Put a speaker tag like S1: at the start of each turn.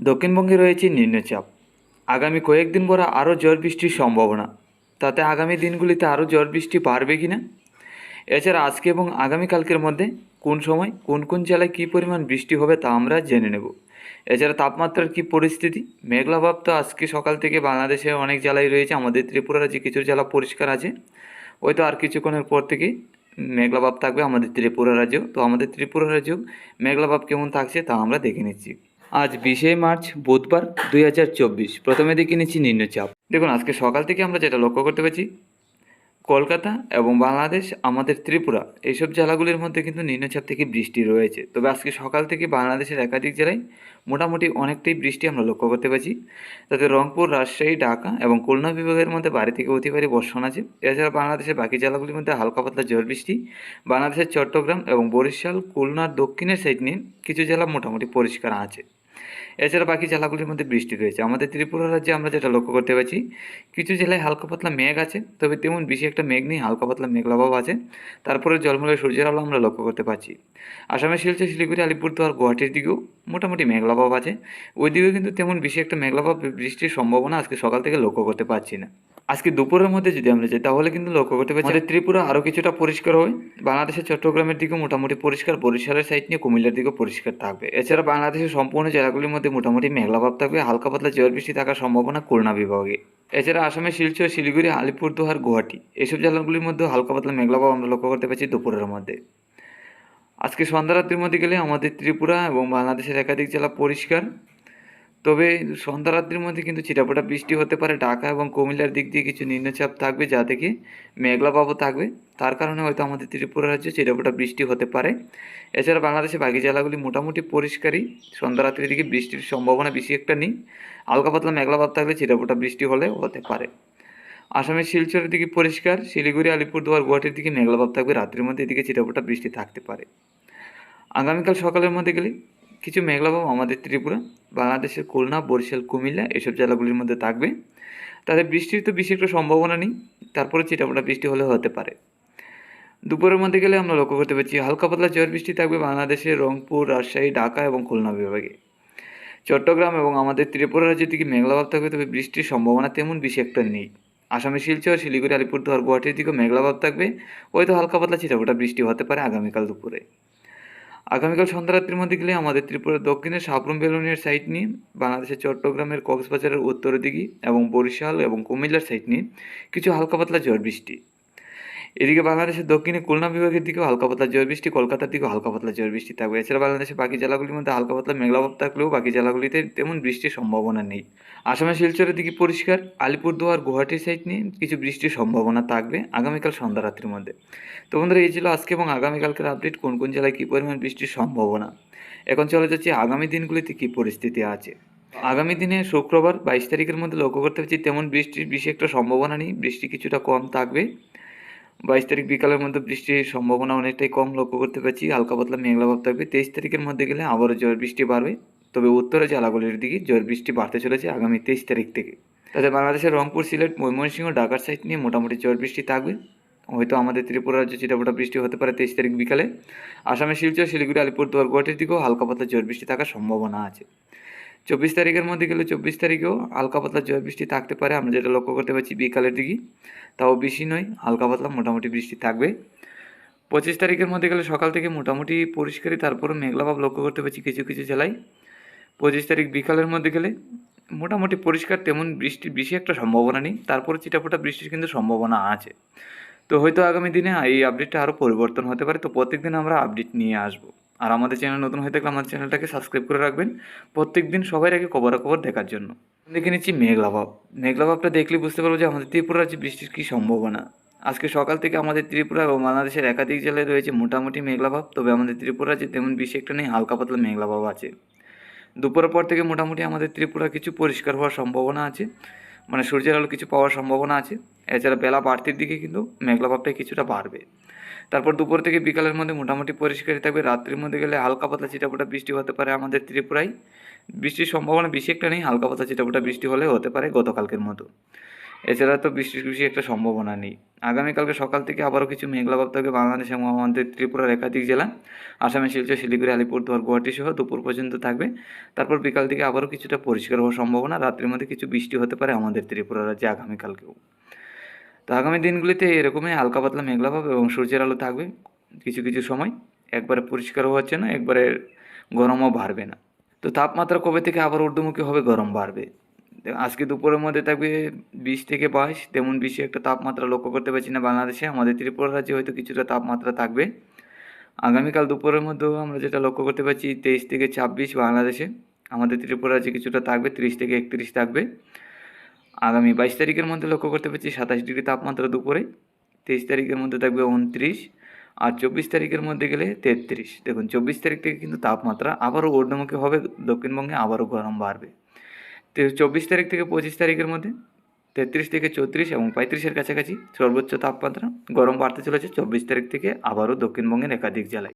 S1: দক্ষিণবঙ্গে রয়েছে নিম্নচাপ আগামী কয়েকদিন পরে আরও ঝড় বৃষ্টির সম্ভাবনা। তাতে আগামী দিনগুলিতে আরও ঝড় বৃষ্টি বাড়বে কি না? এছাড়া আজকে এবং আগামীকালকের মধ্যে কোন সময়, কোন কোন জেলায় কী পরিমাণ বৃষ্টি হবে তা আমরা জেনে নেব। এছাড়া তাপমাত্রার কী পরিস্থিতি? মেঘলাভাব তো আজকে সকাল থেকে বাংলাদেশের অনেক জেলায় রয়েছে, আমাদের ত্রিপুরা রাজ্যে কিছু জেলা পরিষ্কার আছে। হয়তো আর কিছুক্ষণের পর থেকে মেঘলাভাব থাকবে আমাদের ত্রিপুরা রাজ্যেও। তো আমাদের ত্রিপুরা রাজ্যেও মেঘলাভাব কেমন থাকছে তা আমরা দেখে নিচ্ছি। আজ বিশে মার্চ বুধবার দুই হাজার চব্বিশ। প্রথমে দেখে নিচ্ছি নিম্নচাপ দেখুন, আজকে সকাল থেকে আমরা যেটা লক্ষ্য করতে পেরেছি, কলকাতা এবং বাংলাদেশ, আমাদের ত্রিপুরা, এইসব জেলাগুলির মধ্যে কিন্তু নিম্নচাপ থেকে বৃষ্টি রয়েছে। তবে আজকে সকাল থেকে বাংলাদেশের একাধিক জেলায় মোটামুটি অনেকটাই বৃষ্টি আমরা লক্ষ্য করতে পারছি। তাতে রংপুর, রাজশাহী, ঢাকা এবং খুলনা বিভাগের মধ্যে বাড়ি থেকে অতি ভারী বর্ষণ আছে। এছাড়া বাংলাদেশের বাকি জেলাগুলির মধ্যে হালকা পাতলা ঝড় বৃষ্টি। বাংলাদেশের চট্টগ্রাম এবং বরিশাল, খুলনার দক্ষিণের সাইড নিয়ে কিছু জেলা মোটামুটি পরিষ্কার আছে। এছাড়া বাকি জেলাগুলির মধ্যে বৃষ্টি রয়েছে। আমাদের ত্রিপুরা রাজ্যে আমরা যেটা লক্ষ্য করতে পারছি, কিছু জেলায় হালকা পাতলা মেঘ আছে, তবে তেমন বেশি একটা মেঘ নেই, হালকা পাতলা মেঘলাভাব আছে। তারপরে জলমলের সূর্যের আলো আমরা লক্ষ্য করতে পারছি। আসামের শিলচর, শিলিগুড়ি, আলিপুরদুয়ার, গুয়াহাটির দিকেও মোটামুটি মেঘলাভাব আছে। ওই দিকেও কিন্তু তেমন বেশি একটা মেঘলাভাব, বৃষ্টির সম্ভাবনা আজকে সকাল থেকে লক্ষ্য করতে পারছি না। আজকে দুপুরের মধ্যে যদি আমরা যাই তাহলে কিন্তু লক্ষ্য করতে পারছি আমাদের ত্রিপুরা আরও কিছুটা পরিষ্কার হবে। বাংলাদেশের চট্টগ্রামের দিকে মোটামুটি পরিষ্কার বরিশালের সাইড নিয়ে কুমিল্লার দিকে পরিষ্কার থাকবে। এছাড়া বাংলাদেশের সম্পূর্ণ জেলাগুলির মধ্যে মোটামুটি মেঘলাভাব থাকবে হালকা পাতলা ঝড় বৃষ্টি থাকার সম্ভাবনা খুলনা বিভাগে। এছাড়া আসামের শিলচর শিলিগুড়ি আলিপুরদুয়ার গুয়াহাটি এসব জেলাগুলির মধ্যে হালকা পাতলা মেঘলাভাব আমরা লক্ষ্য করতে পারছি দুপুরের মধ্যে। আজকে সন্ধ্যারাত্রির মধ্যে গেলে আমাদের ত্রিপুরা এবং বাংলাদেশের একাধিক জেলা পরিষ্কার। তবে সন্ধ্যারাত্রির মধ্যে কিন্তু ছিটাফোটা বৃষ্টি হতে পারে। ঢাকা এবং কুমিল্লার দিক দিয়ে কিছু নিম্নচাপ থাকবে যা থেকে মেঘলাভাবও থাকবে। তার কারণে হয়তো আমাদের ত্রিপুরা রাজ্যে ছিটাফোটা বৃষ্টি হতে পারে। এছাড়া বাংলাদেশের বাকি জেলাগুলি মোটামুটি পরিষ্কারই। সন্ধ্যারাত্রির দিকে বৃষ্টির সম্ভাবনা বেশি একটা নেই। হালকা পাতলা মেঘলাভাব থাকলে ছিটাফোটা বৃষ্টি হলে হতে পারে। আসামের শিলচরের দিকে পরিষ্কার। শিলিগুড়ি, আলিপুরদুয়ার, গুয়াহাটির দিকে মেঘলা মেঘলাভাব থাকবে। রাত্রির মধ্যে এদিকে ছিটাফোটা বৃষ্টি থাকতে পারে। আগামীকাল সকালের মধ্যে গেলে কিছু মেঘলাভাব আমাদের ত্রিপুরা, বাংলাদেশের খুলনা, বরিশাল, কুমিল্লা এসব জেলাগুলির মধ্যে থাকবে। তাদের বৃষ্টির তো বেশি একটা সম্ভাবনা নেই, তারপরে চিটামোটা বৃষ্টি হলে হতে পারে। দুপুরের মধ্যে গেলে আমরা লক্ষ্য করতে পারছি হালকা পাতলা ঝড় বৃষ্টি থাকবে বাংলাদেশের রংপুর, রাজশাহী, ঢাকা এবং খুলনা বিভাগে। চট্টগ্রাম এবং আমাদের ত্রিপুরা রাজ্যের দিকে মেঘলাভাব থাকবে, তবে বৃষ্টির সম্ভাবনা তেমন বেশি একটা নেই। আসামের শিলচর, শিলিগুড়ি, আলিপুরদুয়ার, গুয়াহাটির দিকে মেঘলাভাব থাকবে। হয়তো হালকা পাতলা ছিটাফোটা বৃষ্টি হতে পারে আগামীকাল দুপুরে। আগামীকাল সন্ধ্যারাত্রির মধ্যে গেলে আমাদের ত্রিপুরার দক্ষিণের সাবরুম বেলুনিয়ার সাইড নিয়ে, বাংলাদেশের চট্টগ্রামের কক্সবাজারের উত্তর দিকে এবং বরিশাল এবং কুমিল্লার সাইড নিয়ে কিছু হালকা পাতলা ঝড় বৃষ্টি। এদিকে বাংলাদেশের দক্ষিণে খুলনা বিভাগের দিকেও হালকা পাতলা ঝড় বৃষ্টি, কলকাতার দিকেও হালকা পাতলা ঝড় বৃষ্টি থাকবে। এছাড়া বাংলাদেশের বাকি জেলাগুলির মধ্যে হালকা পাতলা মেঘলাভাব থাকলেও বাকি জেলাগুলিতে তেমন বৃষ্টির সম্ভাবনা নেই। আসামের শিলচরের দিকে পরিষ্কার, আলিপুরদুয়ার, গুয়াহাটির সাইড নিয়ে কিছু বৃষ্টির সম্ভাবনা থাকবে আগামীকাল সন্ধ্যা রাত্রির মধ্যে। তো বন্ধুরা, এই ছিল আজকে এবং আগামীকালকের আপডেট কোন কোন জেলায় কী পরিমাণ বৃষ্টির সম্ভাবনা? এখন চলে যাচ্ছে আগামী দিনগুলিতে কী পরিস্থিতি আছে? আগামী দিনে শুক্রবার বাইশ তারিখের মধ্যে লক্ষ্য করতে পারছি তেমন বৃষ্টির বেশি একটা সম্ভাবনা নেই, বৃষ্টি কিছুটা কম থাকবে। বাইশ তারিখ বিকালের মধ্যে বৃষ্টির সম্ভাবনা অনেকটাই কম লক্ষ্য করতে পারছি। হালকা পাতলা মেঘলাভাব থাকবে। তেইশ তারিখের মধ্যে গেলে আবারও ঝড় বৃষ্টি বাড়বে। তবে উত্তরে জেলাগুলির দিকে ঝড় বৃষ্টি বাড়তে চলেছে আগামী তেইশ তারিখ থেকে। তাতে বাংলাদেশের রংপুর, সিলেট, ময়মনসিংহ, ঢাকার সাইড নিয়ে মোটামুটি ঝড় বৃষ্টি থাকবে। হয়তো আমাদের ত্রিপুরা রাজ্যে চিটাফোটা বৃষ্টি হতে পারে তেইশ তারিখ বিকালে। আসামের শিলচর, শিলিগুড়ি, আলিপুরদুয়ার, গুয়াহাটির দিকেও হালকা পাতলা ঝড় বৃষ্টি থাকার সম্ভাবনা আছে। চব্বিশ তারিখের মধ্যে গেলে চব্বিশ তারিখেও হালকা পাতলা ঝড় বৃষ্টি থাকতে পারে। আমরা যেটা লক্ষ্য করতে পারছি বিকালের দিকে, তাও বেশি নয়, হালকা পাতলা মোটামুটি বৃষ্টি থাকবে। পঁচিশ তারিখের মধ্যে গেলে সকাল থেকে মোটামুটি পরিষ্কারই তারপরে মেঘলাভাব লক্ষ্য করতে পারছি কিছু কিছু জেলায়। পঁচিশ তারিখ বিকালের মধ্যে গেলে মোটামুটি পরিষ্কার তেমন বৃষ্টির বেশি একটা সম্ভাবনা নেই তারপরে চিটাফোটা বৃষ্টির কিন্তু সম্ভাবনা আছে। তো হয়তো আগামী দিনে এই আপডেটটা আরও পরিবর্তন হতে পারে, তো প্রত্যেক দিন আমরা আপডেট নিয়ে আসব। আর আমাদের চ্যানেল নতুন হয়ে থাকলে আমাদের চ্যানেলটাকে সাবস্ক্রাইব করে রাখবেন। প্রত্যেক দিন সবাই আগে খবরাখবর দেখার জন্য। দেখে নিচ্ছি মেঘলাভাব মেঘলাভাবটা দেখলে বুঝতে পারব যে আমাদের ত্রিপুরা রাজ্যে বৃষ্টির কী সম্ভাবনা। আজকে সকাল থেকে আমাদের ত্রিপুরা এবং বাংলাদেশের একাধিক জেলায় রয়েছে মোটামুটি মেঘলাভাব তবে আমাদের ত্রিপুরা রাজ্যে তেমন বেশি একটা নেই, হালকা পাতলা মেঘলাভাব আছে। দুপুরের পর থেকে মোটামুটি আমাদের ত্রিপুরা কিছু পরিষ্কার হওয়ার সম্ভাবনা আছে। মানে সূর্যের আলো কিছু পাওয়ার সম্ভাবনা আছে। এছাড়া বেলা বাড়তির দিকে কিন্তু মেঘলাভাবটা কিছুটা বাড়বে। তারপর দুপুর থেকে বিকালের মধ্যে মোটামুটি পরিষ্কারই থাকবে। রাত্রির মধ্যে গেলে হালকা পাতলা চিটাপোটা বৃষ্টি হতে পারে আমাদের ত্রিপুরায়। বৃষ্টির সম্ভাবনা বেশি একটা নেই, হালকা পাতলা চিটাপোটা বৃষ্টি হলে হতে পারে গতকালকের মতো। এছাড়া তো বৃষ্টির বেশি একটা সম্ভাবনা নেই। আগামীকালকে সকাল থেকে আবারও কিছু মেঘলা ভাব থাকবে বাংলাদেশ এবং আমাদের ত্রিপুরার একাধিক জেলা। আসামে শিলচর, শিলিগুড়ি, আলিপুরদুয়ার গুয়াহাটি সহ দুপুর পর্যন্ত থাকবে। তারপর বিকাল থেকে আবারও কিছুটা পরিষ্কার হওয়ার সম্ভাবনা। রাত্রির মধ্যে কিছু বৃষ্টি হতে পারে আমাদের ত্রিপুরা রাজ্যে আগামীকালকেও। তো আগামী দিনগুলিতে এরকমই হালকা পাতলা মেঘলা ভাব এবং সূর্যের আলো থাকবে। কিছু কিছু সময় একবারে পরিষ্কারও হচ্ছে না একবারে গরমও বাড়বে না। তো তাপমাত্রা কবে থেকে আবার ঊর্ধ্বমুখী হবে? গরম বাড়বে। আজকে দুপুরের মধ্যে থাকবে বিশ থেকে বাইশ, তেমন বেশি একটা তাপমাত্রা লক্ষ্য করতে পারছি না বাংলাদেশে। আমাদের ত্রিপুরা রাজ্যে হয়তো কিছুটা তাপমাত্রা থাকবে। আগামীকাল দুপুরের মধ্যেও আমরা যেটা লক্ষ্য করতে পারছি, তেইশ থেকে ছাব্বিশ বাংলাদেশে। আমাদের ত্রিপুরা রাজ্যে কিছুটা থাকবে, তিরিশ থেকে একত্রিশ থাকবে। আগামী বাইশ তারিখের মধ্যে লক্ষ্য করতে পারছি সাতাশ ডিগ্রি তাপমাত্রা দুপুরে, তেইশ তারিখের মধ্যে থাকবে উনত্রিশ, আর চব্বিশ তারিখের মধ্যে গেলে তেত্রিশ। দেখুন, চব্বিশ তারিখ থেকে কিন্তু তাপমাত্রা আবারও ঊর্ধ্বমুখী হবে, দক্ষিণবঙ্গে আবারও গরম বাড়বে। তো চব্বিশ তারিখ থেকে পঁচিশ তারিখের মধ্যে তেত্রিশ থেকে চৌত্রিশ এবং পঁয়ত্রিশের কাছাকাছি সর্বোচ্চ তাপমাত্রা গরম বাড়তে চলেছে। চব্বিশ তারিখ থেকে আবারও দক্ষিণবঙ্গের একাধিক জেলায়।